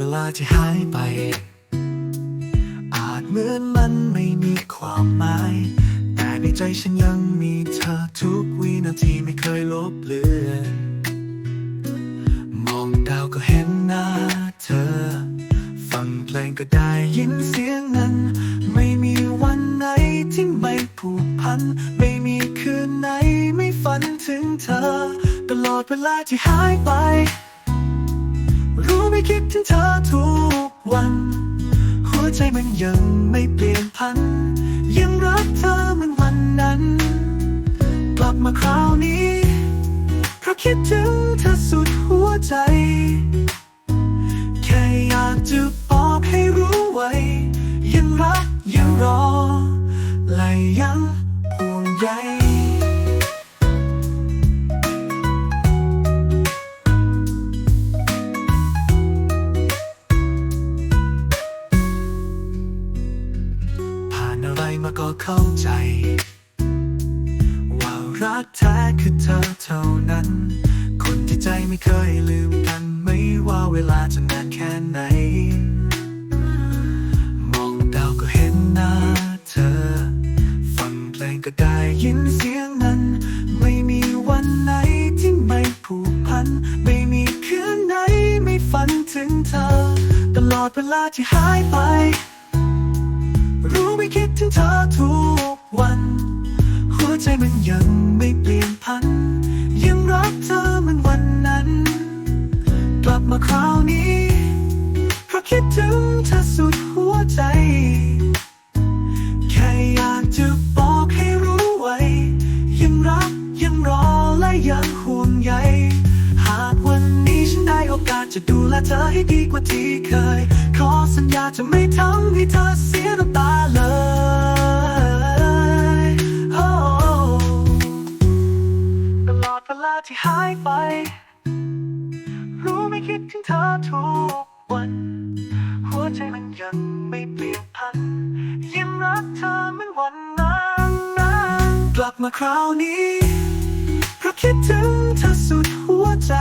วลาที่หายไป อาจเหมือนมันไม่มีความหมาย แต่ในใจฉันยังมีเธอทุกวินาทีไม่เคยลบเลือนมองดาวก็เห็นหน้าเธอ ฟังเพลงก็ได้ยินเสียงนั้น ไม่มีวันไหนที่ไม่ผูกพัน ไม่มีคืนไหนไม่ฝันถึงเธอ ตลอดเวลาที่หายไป คิดถึงเธอทุกวัน หัวใจมันยังไม่เปลี่ยนพัน ยังรักเธอเหมือนวันนั้น กลับมาคราวนี้ เพราะคิดถึงเธอสุดหัวใจ แค่อยากจะบอกให้รู้ไว้ ยังรักยังรอ และยังห่วงใย มาก็เข้าใจ ว่ารักแท้คือเธอเท่านั้น คนที่ใจไม่เคยลืมกัน ไม่ว่าเวลาจะนานแค่ไหน มองดาวก็เห็นหน้าเธอ ฟังเพลงก็ได้ยินเสียงนั้น ไม่มีวันไหนที่ไม่ผูกพัน ไม่มีคืนไหนไม่ฝันถึงเธอ ตลอดเวลาที่หายไป มันยังไม่เปลี่ยนพัน ยังรักเธอเหมือนวันนั้น กลับมาคราวนี้ เพราะคิดถึงเธอสุดหัวใจ แค่อยากจะบอกให้รู้ไว้ ยังรักยังรอและยังห่วงใย หากวันนี้ฉันได้โอกาสจะดูแลเธอให้ดีกว่าที่เคย ขอสัญญาจะไม่ทำให้เธอเสียน้ำตา ที่หายไป รู้ไม่คิดถึงเธอทุกวัน หัวใจมันยังไม่เปลี่ยนพันยังรักเธอเหมือนวันนั้นนะกลับมาคราวนี้ เพราะคิดถึงเธอสุดหัวใจ